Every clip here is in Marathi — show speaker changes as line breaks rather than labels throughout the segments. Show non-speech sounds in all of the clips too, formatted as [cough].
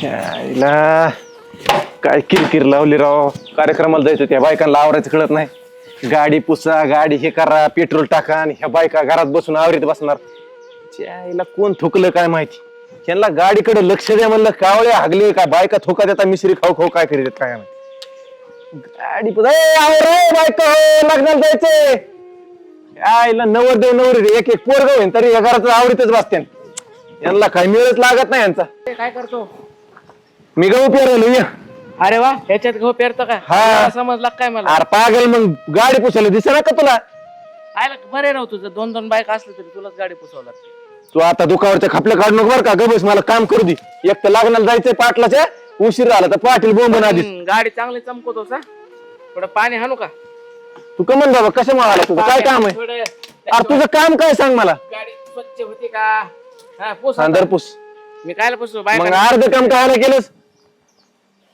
छायला काय किरकिर लावली राव. कार्यक्रमाला जायचं त्या बायकांना आवरायचं कळत नाही. गाडी पुसा गाडी हे करा पेट्रोल टाका आणि ह्या बायका घरात बसून आवरीत बसणार. त्याला कोण थुकलं काय माहिती? त्यांना गाडीकडे लक्ष द्या म्हणलं कावळे हागले का? बायका थोका देता मिसरी खाऊ खाऊ काय करीत काय माहिती? गाडी पुसा. ए, बायका हो, लग्नाला जायचंय. आईला नवर देव नवरी एक एक पोरग होईन तरी या घरात आवडीतच बसते यांना काय मिळत लागत नाही यांचा.
काय करतो?
मी गहू पेरायलो या.
अरे वा ह्याच्यात गहू पेरतो का?
हा.
मला समजला काय मला?
अरे पागल मग गाडी पुसायला दिसेना का तुला?
आयला बरे राव तुझं. दोन दोन बाईक असले तरी तुलाच गाडी पुसावं लागते
तू आता दुखावरच्या खपल्या काढू नको बरं का. गबस मला काम करू दे. एक तर लग्नाला जायचंय पाटलाच्या उशीर झाला तर पाटील बोंबन आधीच
हम्म, गाडी चांगली चमकवतोस हा? थोडं पाणी हाणू का?
तू कमन बाबा कसं आला तुझं? काय काम आहे?
थोडं
अरे तुझं काम काय सांग मला?
गाडी स्वच्छ होती का? हा पुस
अंदर. पुस.
मी कायला पुसू?
मग
बाईक
अर्ध काम काय केलंस?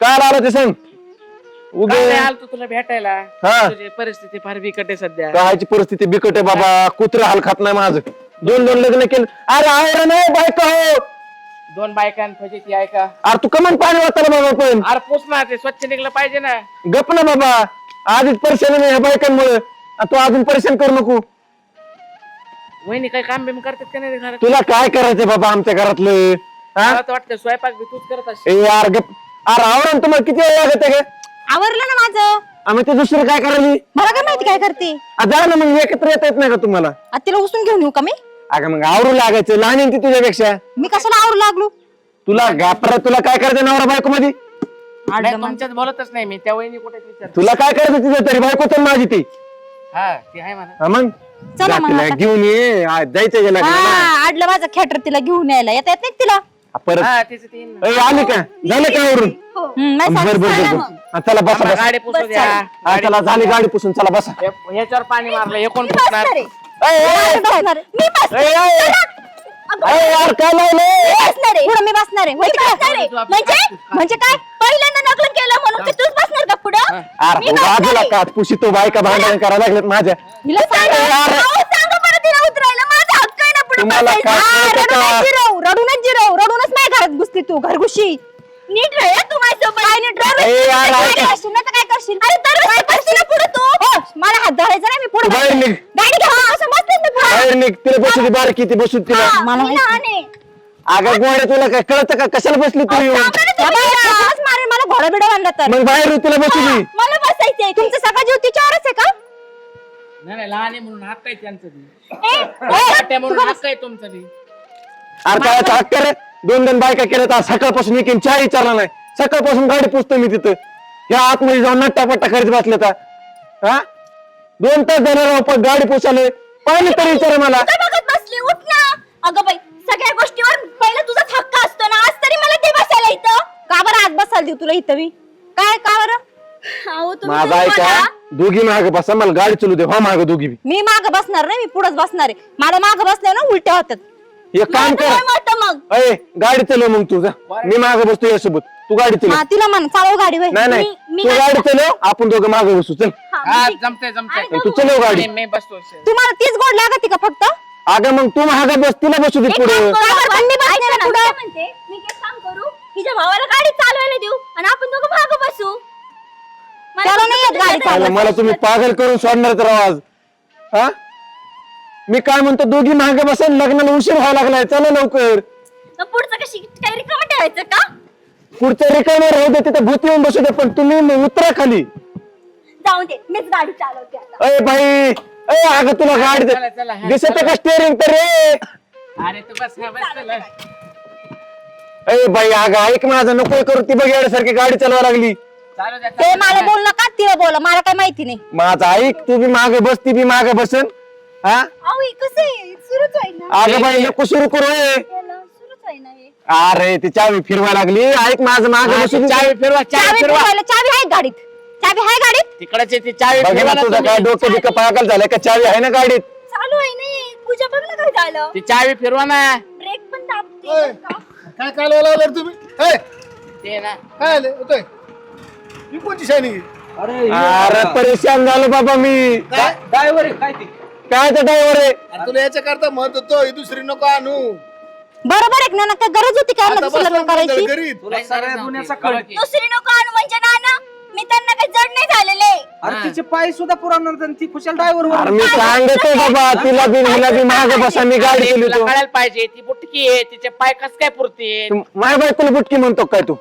काय आलं ते सांग? उगे
आलतो तुला भेटायला.
हा.
तुझी परिस्थिती फार बिकट आहे सध्या.
कायची परिस्थिती बिकट आहे बाबा? कुत्र हाल खात नाही माझं. दोन दोन लग्न केलं. अरे आहे नाही बायका हो
दोन बायकां फजिती आहे का?
अरे तू कमन पाणी वाचायला बाबा पण.
अरे पुस ना ते स्वच्छ निघलं पाहिजे ना.
गप ना बाबा. आधीच परेशान नाही ह्या बायकांमुळे. तू अजून परेशान करू नको.
वहिनी काही काम बिम करतात का नाही घरात?
तुला काय करायचंय बाबा आमच्या घरातलं? हा?
मला तर वाटतं स्वयंपाक बी तूच करत असशील.
ए यार गप. अरे आवरण तुम्हाला किती वेळ लागत आहे
आवरलं ना माझं.
आम्ही ते दुसरं काय करायली?
मला काय माहिती काय करते?
जा ना मग एकत्र येता येत नाही का तुम्हाला?
आता तिला उचलून घेऊन येऊ का मी?
अगं मग आवरू लागायचं. लहान आहे ती तुझ्यापेक्षा.
मी कशाला आवरू लागलो?
तुला घापरा तुला काय करायचं नवरा बायको मध्ये
नाही, तुमच्यात बोलतच नाही मी. त्या वहिनी कुठे विचार.
तुला काय करायचं तिचं तरी? बायको तर माझी ती.
हा ती आहे म्हणा.
हा मग?
चला मग आता.
घेऊन ये. आ, जायचंय का लग्नाला
हा आडलं माझं खेटर तिला घेऊन यायला. येता येत नाही का तिला?
परत
हा तिचं ती
ए, आली का झालं का आवरून
हम्म, नाही
बर
सांग-
बर
सांगा
बर
मग.
हा, चला बसा
आम्हाला
बसा
गाडी पुसू द्या
हा, चला झाली गाडी पुसून चला बसा
हे- ह्याच्यावर पाणी मारलं हे कोण पुसणार
बसणार आहे.
ए, ए,
मी बसणार आहे. मी बसणार
ए,
आहे.
ए,
चला. अगं,
ए, यार काय लावलंय
मी बसणार आहे. पुढं मी बसणार आहे. माहिती का? म्हणजे म्हणजे काय पहिल्यांदा नकल केलं म्हणून की तूच बसणार का पुढं
अरे
मी बसणार
बाजूला
आहे.
का पुशी तो बायका भांडण करायला लागलेत माझ्या
हिला सांगा.
यार.
अहो, सांगा बरं तिला उतरायला. माझा हक्क आहे ना पुढं
तुम्हाला
बसायचा.
काय
हा,
कळतं का?
रडूनच जिरव, रडूनच नाही घरात घुसली तू घरगुशी नीट राह तू माझ्यासोबत. काय नीट राह?
ए, यार,
काय. करशील ना तर काय करशील? अरे ना पुढं तू. हो, मला हात धरायचा नाही मी पुढे
बाहेर निघ.
गाडी घ्या असं बसतेच मी पुढं.
बाहेर निघ तिला बसू दे बारकी ती बसू दे तिला
हा, मी लहान आहे.
अगं गोड्या तुला काय कळतं का कशाला बसली तू येऊन
सांगा ना तुम्ही. असंच मारेल मला घोडा बिडा बांधला तर
मग बाहेर येऊ तिला बसू दे
मला बसायचंय तुमचं सगळं जीव तिच्यावरच आहे का
नाही नाही लहान आहे म्हणून हक्क आहे त्यांचं बी
ए,
मोठ्या
ए,
म्हणून
तू
हक्क आहे तुमचं बी
अरे काय हक्क रे. दोन दोन बायका केल्या तर सकाळपासून एक चहा विचारला नाही. सकाळपासून गाडी पुसतो मी तिथं. ह्या आतमध्ये जाऊन नट्टापट्टा करीत बसले तर हा? दोन तास झाले राव पण गाडी पुसाले पाहिजे तरी विचारा मला.
बघत बसली उठ ना. अगं बाई सगळ्या गोष्टीवर पहिला तुझाच हक्क असतो ना. आज तरी मला ते बसायला इथं. का बरं आज बसायला देऊ तुला इथं मी? काय का बरं? अहो तुम्ही
माझा
तरी
ऐका. दोघी मागे बसा मला गाडी चलू दे. हो मागे दोघी बी.
मी माग बसणार नाही मी पुढेच बसणार आहे. मला माग बसल्या ना उलट्या होतात.
एक काम
माझं
कर.
काय वाटतं मग.
अय गाडी चलव मग तू जा. मी मागे बसतो यासोबत. तू गाडी चलव
हा तिला म्हण चालव गाडी.
नाही नाही.
मी- मी
तू गाडी चलव. आपण दोघं मागे बसू चल.
हा
तू चलव गाडी.
मी- मी बसतो
तुम्हाला तीच गोड लागते का फक्त?
अगं मग तू मागे बस तिला बसू दे
एक
पुढे.
काम करू आपण, मी बसते ना पुढं.
म्हणते? मी काय काम करू हिच्या भावाला गाडी चालवायला देऊ आणि आपण दोघं मागं बसू. मला
त्याला नाही येत गाडी
अरे
चालवायला.
मला तुम्ही पागल करून सोडणार तर आवाज हा? मी काय म्हणतो दोघी मागे बसेल लग्नाला उशीर व्हायला लागलाय. चला लवकर.
तर पुढचं कशी काही रिकामं ठेवायचं का?
पुढच्या रिकामी राहू दे तिथे भूत येऊन बसू दे पण तुम्ही मग उतरा खाली.
जाऊ दे मीच गाडी चालवते आता.
अय अय अगं तुला गाडी
चला, चला, हा,
दिसत का स्टेअरिंग तर रे?
अरे तू बस हा, बस चला.
अय बाई अगं ऐक माझं नको करू. ती बघ सारखी गाडी चालवा लागली.
चालू द्या
ते मला बोल नका तिला बोला मला काय माहिती नाही.
माझं ऐक तू बी मागे बस ती बी मागे बसन. हा?
अहो हे कसं आहे? सुरूच होईल ना
अगं बाई नको सुरू करू हे.
याला सुरूच होईल ना हे.
अरे ती चावी फिरवायला लागली. ऐक माझं मागे
हा, ती. चावी फिरवा चावी
चावी
फिरवा.
फिरवायला चावी आहे गाडीत. चावी आहे गाडीत?
तिकडचे ती चावी
बघ
फिरवा
ना तुझं
तुम्ही.
काय डोकं बिकं पागल झालंय का? चावी आहे ना गाडीत?
चालू आहे ना हे. पूजा बघ ना काय झालं.
ती चावी फिरवा ना.
ब्रेक पण दाबते बरं का?
काय लागला रे तुम्ही? हे,
ते ना.
काय आले? होतोय. ही कोणची शायनी
अरे परेशान झालो बाबा मी.
काय?
काय तर ड्रायव्हर आहे.
अरे तुला याच्या करता म्हणत होतो ही दुसरी नको आणू.
बरोबर आहे ना काय गरज होती काय
आता
लग्न करायची?
तुला दुनियाचा कळ
दुसरी नको आणू म्हणजे नाना मी त्यांना काही जड नाही झालेले.
अरे तिचे पाय सुद्धा पुरवणार नाही, ती खुशाल ड्रायव्हर
अरे मी सांगतो बाबा तिला बी हिला बी माग बसा मी गाडी केली
तुला
तो
कळायला पाहिजे ती बुटकी आहे तिचे पाय कस काय पुरते
माझ्या बायकोला बुटकी म्हणतो काय तू?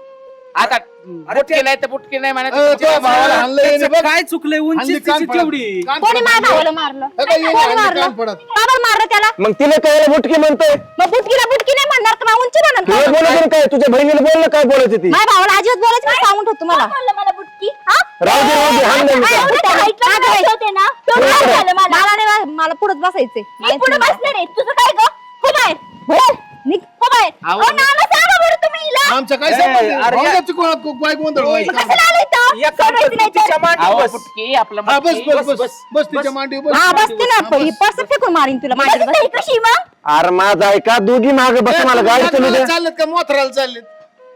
आता तर
अ, तो भावाला हाणलंय बघ.
काय चुकलंय? उंची
हाणली
तिची
कान पडत.
तेवढी.
कान
कोणी
पडत.
माझ्या भावाला मारलं?
हे काय येणे
कोणी
हाणली
मारलं?
कान पडत.
का बरं मारलं त्याला?
मग तिला काय बुटकी म्हणतोय?
मग बुटकीला बुटकी नाही म्हणणार का मग उंची
तुला काय तुझ्या बहिणीला बोल ना काय बोलायचं ती?
माझ्या भावाला अजिबात बोलायचं नाही, सांगून ठेवतो तुम्हाला
म्हणलं मला बुटकी हा?
राहू दे राहू दे हाण नाही मी
काय
काय.
एवढं
त्या height ला
काय
बसायचे होते ना? काय. झालं मला.
मला नाही मला पुढे बसायचंय.
मी पुढे बसणार आहे तुझं काय ग? हो बाहेर
हो, निघ.
हो बाहेर.
आहो.
नाना सांगा बरं तुम्ही हिला.
आमचं काय
ए,
संबंध
अरे
आहे?
या-
भावनाची कोणा- को- काय गोंधळ व्हायचा?
कशाला आलं इथं?
या काम
सोडायचं नाही तर.
तिच्या मांडी
अहो,
बस.
बुटकी आपलं
हा, बस
बुटकी.
बस बस बस तिच्या मांडी बस.
हा बसते ना ही पर्स फेकून मारीन तुला. माझ्या
बसते ही कशी मग?
अरे माझा ऐका दोघी माग बसा मला. गाडी चालू
चाललेत का? मोथराला चाललेत?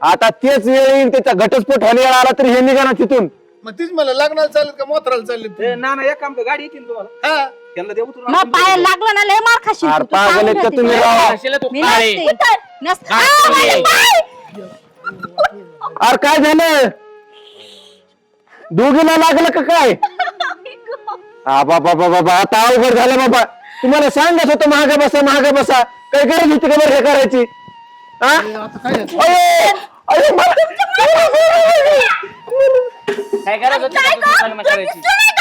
आता तेच वेळ येईल त्याचा घटस्फोट व्हायला वेळ आला तरी हे निघा ना तिथून.
मग तीच मला लग्नाला चाललेत का चाललेत
ए, ना ना एक काम कर गाडी येतील तुम्हाला
हा
त्यांना देऊ तुला
मग पायाला लागलं ना लय मार खाशील
अरे
तू. तू
पागल
सांगून
आहेत का
ठेवते.
तुम्ही राव
कशाला तू
मी
काळे?
नसते. नसते.
काय
आ,
तुम्ही?
माझे पाय!
अरे काय झालं दोघीला लागलं का काय [laughs] हा बाबा बाबा बाबा आता अवघड झालं बाबा तुम्हाला सांगत होतं महाग बसा महाग बसा काय गरज होती का बरं हे करायची हा? अयो, मला-
काय गरज होती का तुझी लग्न करायची?
माझं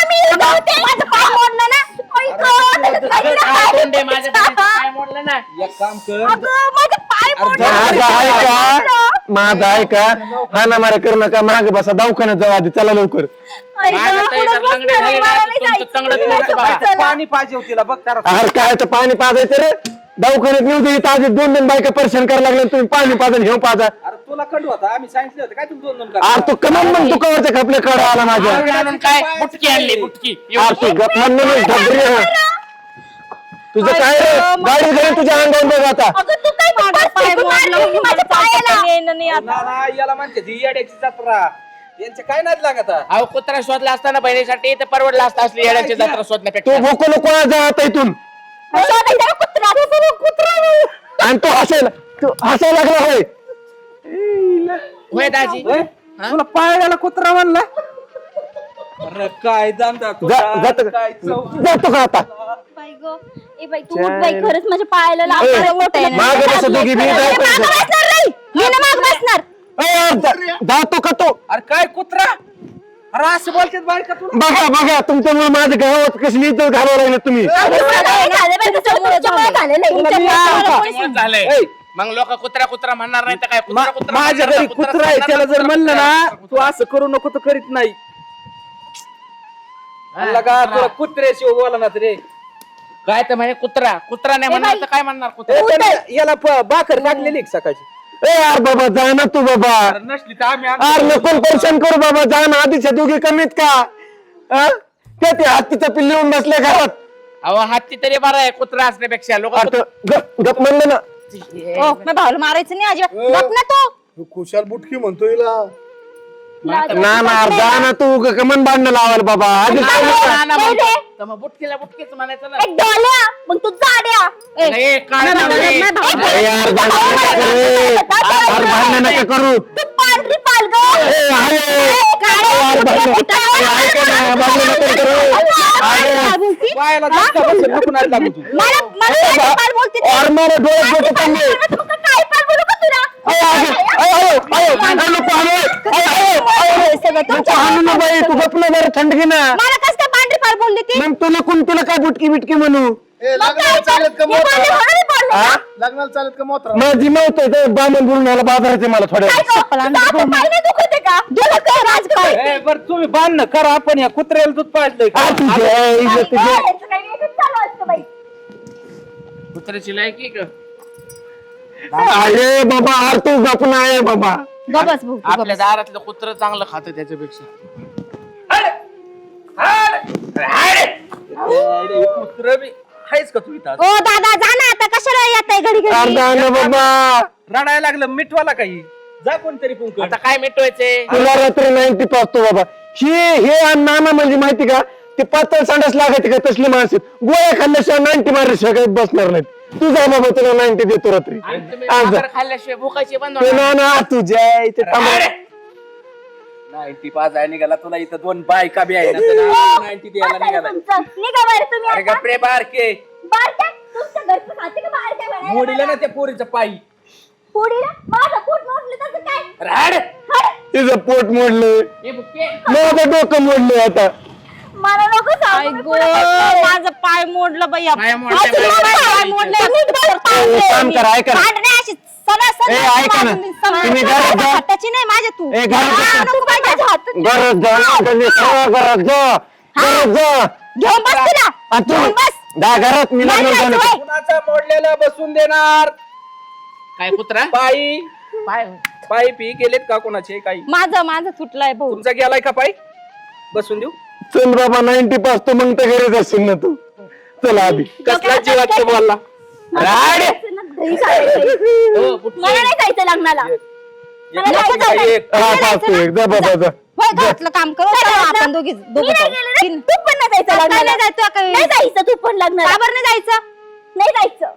अगं, काय. तोंड आहे माझ्या बहिणीचं पाय मोडलं ना.
एक काम कर.
अगं, माझं पाय मोडलं.
माझा आहे का माझा आहे का हा ना मारा करू नका. महाग बसा. दवाखान्यात जाऊ आधी. चला लवकर.
माझं तर इथं लंगडे ना, तुमचं. तंगडं तुमचं बघा.
पाणी पाहिजे होती तिला. बघ त्याला.
अरे काय तर पाणी पाजायचं रे? दवाखान्यात नेऊ दे इथं आधी दोन दोन बायका परेशान करायला लागले तुम्ही पाणी पाजा घेऊन पाजा.
अरे तुला कंडू होता आम्ही सांगितलं होतं काय तुम्ही दोन दोन
अरे तू कमान मग दुकावरच्या खपले कड आला माझ्या.
आणून काय? बुटकी आणली बुटकी.
अरे तू गप म्हणून घबरी आहे. तुझं काय रे? गाडी घरी तुझ्या अंगावर बघ आता.
अगं, तू काय
माझा
पाय
पाय
मारली
मोडला,
माझ्या पायाला?
ना ना याला म्हणते ही येड्याची जत्रा. यांचे काय नाही लागत?
अहो कुत्रा शोधला असताना बहिणीसाठी तर परवडला असता असली येड्याची जत्रा
तू
शोधण्यापेक्षा.
भोको नको आज जा आता इथून. आणि तो हसायला तू हसायला लागला होय.
होय दाजी?
तुला पायाला कुत्रा म्हणला. अरे काय दांदा
जा- जातो
काय
का
चव
जातो का आता?
बाई गं, ए बाई तू उठ बाई. खरंच माझ्या पायाला
ए,
लागलं
मागं बसा दोघी, मी जाऊ
मागं
का?
बसणार नाही. मी ना मागं बसणार.
ए, जा- जातो का तो?
अरे काय कुत्रा? अरे असं बोलतात बायका तुला?
बघा बघा तुमच्यामुळे माझ्या गावात कसली इज्जत घालवा लागले तुम्ही?
मग लोक कुत्रा कुत्रा म्हणणार नाही तर काय कुत्रा
मा-
कुत्रा
माझ्या
म्हणणार
घरी
कुत्रा
कुत्रा आहे त्याला जर
कुत्रा
म्हणलं ना
कुत्रा.
तू असं करू नको तर करीत नाही. म्हणलं का तुला कुत्र्याशिवाय बोला ना रे.
काय तर म्हणजे कुत्रा? कुत्रा नाही म्हणणार तर काय म्हणणार कुत्रा?
त्याने याला प- टाकलेली का सकाळची?
ए यार बाबा जा ना तू बाबा.
नसली तर आम्ही.
नको परेशान करू बाबा जा ना. आधीच्या दोघी कमीत का? हा? ते ते हत्तीचं पिल्ली येऊन बसल्या घरात.
अहो हत्ती तरी बरा आहे कुत्रा असण्यापेक्षा लोक
अरे तो गप गप म्हणलं ना.
ओ मी मारायचं नाही अजिबात. गप ना तू.
खुशाल बुटकी म्हणतो हिला.
ना ना अरे जा ना तू ग- कमन बांधणं लावायला बाबा आधी
बुटकीला बुटकीच म्हणायचं ना
डोल्या मग तू जाड्या
ए,
नाही, काळं
नाही,
नाव
नाही,
नाही.
नाही, भाऊ.
अरे यार भांडण नका करू भांडण नका
तू पांढरी.
यार, भांडण- ए, ऐका ना, भांडण नका करू. अरे.
पायाला धक्का बसेल, नको नाही लागू तू
मला मला काय पाल बोलते ती?
और मारे डोळे
काय
ना तू ना
मला कसं काय पांढरी बोलली ती?
मग तुला कोण तुला काय बुटकी बिटकी म्हणू?
लग्नाला चालत का
मी बोलले
मोथरा
म्हणून मी बोलले?
लग्नाला चालत का मोथरा
माझी मौत आहे बामण बोलून मला बाजाराचे मला थोड्या
काय गं? तुझं आता पाय नाही दुखत आहे का? गेलं काय राजकारण
ए, बरं तुम्ही बांधणं करा आपण या कुत्र्याला दूध पाजलंय का?
तुझ्या तुझ्या
कुत्र्याची लायकी का?
अरे बाबा अरे तू गपना आहे बाबा.
गबस भाऊ तू
आपल्या
गबस.
दारातलं कुत्र चांगलं खातं त्याच्यापेक्षा.
अरे, हे कुत्रं बी आहेच का तू इथं?
ओ दादा जा ना आता कशाला येत आहे घडी? घडी
अर्धा ना बाबा.
रडायला लागलं मिटवाला काही. जा कोणतरी कुंकड
आता काय मिटवायचे
तुला रात्री नाईन्टी पाचतो बाबा. हे हे आणि नाना म्हणजे माहिती का? ते पातळ सांडास लागायचे का तसले माणसं? गोळ्या खाल्ल्याशिवाय नाईन्टी मारल्याशिवाय काही बसणार नाहीत. तू जा बाबा तुला नाईन्टी देतो रात्री आज जा.
खाल्ल्याशिवाय भुकायचे बंद
ते
होणार.
ना ना तुझ्या इथे
नाईन्टी पाच आहे निघाला तुला इथं दोन बायका बी आहे नाईन्टी द्यायला
बसा
निघाला
तुमचं. निघा बाहेर तुम्ही
अरे
आता.
गप्रे बारके
बारक्या, तुमच्या घरचं खाते का बाहेर काय बनायला
मोडीला ना? त्या पोरीचं पायी?
माझं पोट मोडलं त्याचं काय?
राड
हट!
तिचं पोट मोडलंय
हे बुके.
माझं डोकं मोडलंय आता
मला नको सांगू, मी
गो
पुढे बसते.
माझं पाय मोडलं बाई
पाय मोडलं,
अजून
पाय
माझं पाय
मोडलं.
मोडलं. नीट बस, पाय
ए,
मोडलं.
काम
मी.
करा, ऐका ना.
भांडणे अशी सणासण
ए,
माझी
ऐका ना.
वाजून सण-
तुम्ही घरात जा.
हाताची नाही माझ्या तू.
ए, घरात
हा,
जा.
नको बाई, माझ्या हातात.
गरज जा गरज जा. गरज जा.
घेऊन बस तिला.
आ, तू
घेऊन बस.
दहा घरात मी
नाही
लग्न
जायचं
झालं
बाई.
कुणाचा मोडलेला बसून देणार?
काय कुत्रा?
पायी.
पाय.
पायी पी गेलेत का कोणाचे? काही.
माझं माझं तुटलाय भाऊ.
तुमचा गेलाय का पायी? बसून देऊ.
चल बाबा नाईन्टी पास तर मग तर घरीच असशील ना तू चल आधी
कसला बोलला
राड.
ना, घरी जायचं.
हो.
मला नाही जायचं लग्नाला मला
एक
जायचं
पाय, एक.
हा, पास तू एक. जा बाबा जा
होय घरातलं काम करू
चला,
चला,
चला.
आपण दोघी
मी
दोघं
नाही
जाऊ.
गेले रे.
तीन.
तू पण नाही जायचं लग्नाला.
नाही जायचं काय?
नाही जायचं तू पण लग्नाला
बरं नाही जायचं
नाही जायचं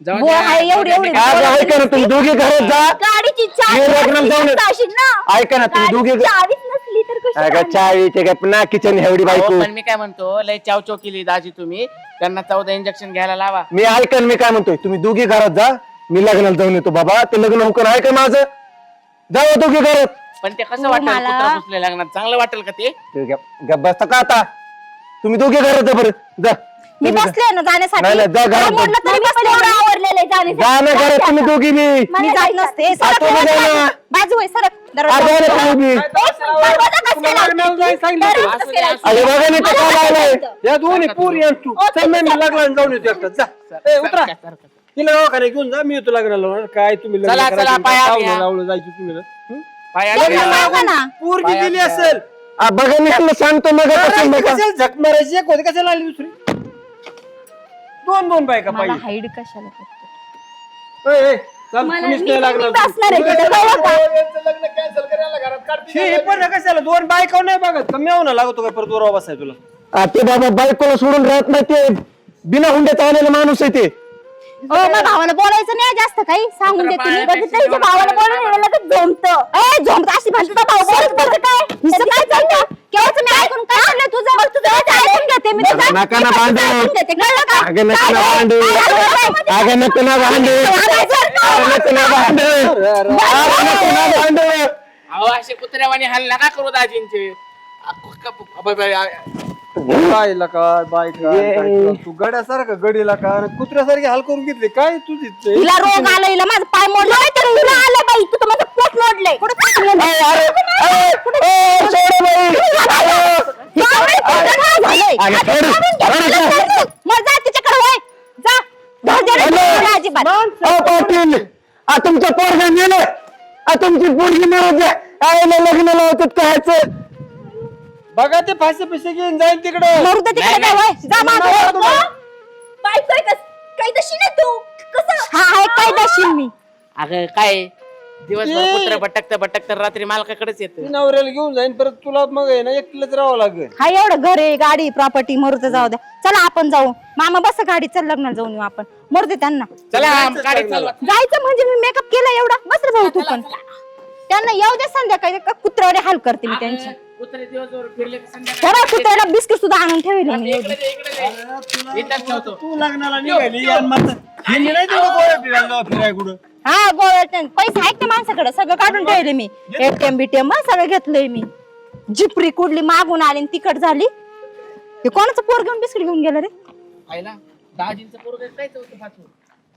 जाऊ
बोल
द्या.
आहे, एवढी- एवढी.
आज ऐका ना तुम्ही दोघे घरात जा
गाडीची
मी लग्नाला जाऊन येतो.
चावी ना
ऐका ना तुम्ही दोघे
गाडीची चावीच नसली तर कशी
अगं? चाळीचे काय ना किचन एवढी बायको.
पण मी काय म्हणतो लय चावचो केली दाजी तुम्ही. त्यांना चौदा इंजेक्शन घ्यायला लावा.
मी ऐका ना, मी काय म्हणतोय तुम्ही दोघे घरात जा मी लग्नाला जाऊन येतो बाबा ते लग्न होकर ऐका माझं. जाऊ दोघे घरात.
पण ते कसं
तू
वाटेल
मला-
कुत्रा घुसले लग्नात? चांगलं वाटेल का ते?
ते गप गप बसता का आता? तुम्ही दोघे घरात जा बरं. जा.
मी
तुम्ही.
बसले ना जाण्यासाठी
नाही, नाही, जा घरात
काय
जा.
मोडलं तरी
मी पण
बसले
एवढं
ना.
आवरलेलं आहे जाण्यासाठी.
जा ना घरात तुम्ही दोघी
मी जात. नसते सरक, बाजू-
जा ना.
बाजू आहे सरक दरवाजा
दरवाजा
तुम्हाला सांगितलं
दरवाजा?
अरे बघा लावलंय
या दोन्ही पोरी तू चल जाऊन येतो एकटा जा ए, उतरा
सारखं, सारखं.
तिला दवाखान्यात घेऊन जा मी येतो लग्नाला. काय तुम्ही लग्न
चला,
करायचं,
चला,
काय
पाया
पाहुणं
घ्या.
लावलं जायचं तुम्ही ना. हं?
पाय आले
लग्न
का?
लावा ना
पोरगी
पाया
गेली
घ्या.
असेल
आ, बघा मी तुला सांगतो मग
कशाला झक मारायची एक होती कशाला आली दुसरी दोन दोन बायका
मला
पाहिजे
हाईड कशाला करतो?
ए, ए, चल
मला
कुणीच
मी
नाही
मी
लागणार.
बसणार आहे तिथं, कळलं का?
यांचं लग्न कॅन्सल करायला घरात काढतील.
हे पण कशाला? दोन बायका नाही बघत. कमी होणं लागतो काय परत बरोबर बसाय तुला?
आ, ते बाबा बायकोला सोडून राहत नाही ते. बिना हुंड्यात आलेला माणूस आहे ते.
ओ मग भावाला बोलायचं नाही जास्त काही? सांगून देते मी.
बघितलं हिच्या भावाला बोलून लगेच झोंबतं.
ए झोमत अशी म्हणते तर भाऊ बोलत बसत काय? हिचं काय चालतं केव्हाच मी ऐकून काय चाललंय? तुझं तुझं ऐकून घेते मी. तुझं.
नका ना भांडू.
का
अगं नको ना भांडू. अगं नको ना भांडू. अगं नको ना भांडू. अगं नको ना भांडू.
अहो असे कुत्र्यावानी हाल नका करू दाजींचे. क-
बायला का? बायका
ये.
काय तुला? तू गड्यासारखं गडीला का? आणि कुत्र्यासारखी हाल करून घेतली. काय तुझी
हिला रोग आला हिला माझं पाय मोडलं नाही तर
तुला आलं बाई. तू तर माझं पोट मोडलंय.
तुमचं पोरग नेलं. आ तुमची पोरगी द्या. आईला लग्न लावतात कायचं
बघा ते फाशी पिसे घेऊन जाईन तिकडे.
मरू दे तिकडे काय होय जा मागं.
बायको आहे कस- तू? कसं?
हा आहे काय दशील मी?
अगं काय? दिवसभर कुत्र भटकत भटकत रात्री मालकाकडेच येत.
ती नवऱ्याला घेऊन जाईन परत तुला मग आहे ना एकटीलाच राहावं लागेल.
हा एवढं घर आहे गाडी प्रॉपर्टी मरू तर जाऊ द्या चला आपण जाऊ. मामा बस गाडी चल लग्नाला जाऊन येऊ आपण. मरू दे त्यांना.
चला
जायचं
गाडी
लग्नाला.
चालवा
जायचं म्हणजे मी मेकअप केला एवढा? बस रे भाऊ तू पण. त्यांना येऊ दे संध्याकाळी कुत्र्यावर हाल करते मी त्यांची.
कुत्रे दिवसभर फिरले की संध्याकाळी
तेव्हा कुत्र्याला बिस्किट सुद्धा आणून ठेवले मी
इकडे दे, इकडे दे. इथंच ठेवतो.
तू लग्नाला निघाली आणि मग ह्यांनी नाही तुला गोळ्या फिरायला जावं फिराय कुठं.
हा गोळ्या पैसे आहेत ना माणसाकडे? सगळं काढून ठेवले मी. एटीएम बीटीएम सगळं घेतलंय मी. जिपरी कुडली मागून आली आणि तिकट झाली? हे कोणाचं पोर घेऊन बिस्किट घेऊन गेलं रे?
आईला दाजींचं पोरग काय होतं पाचवं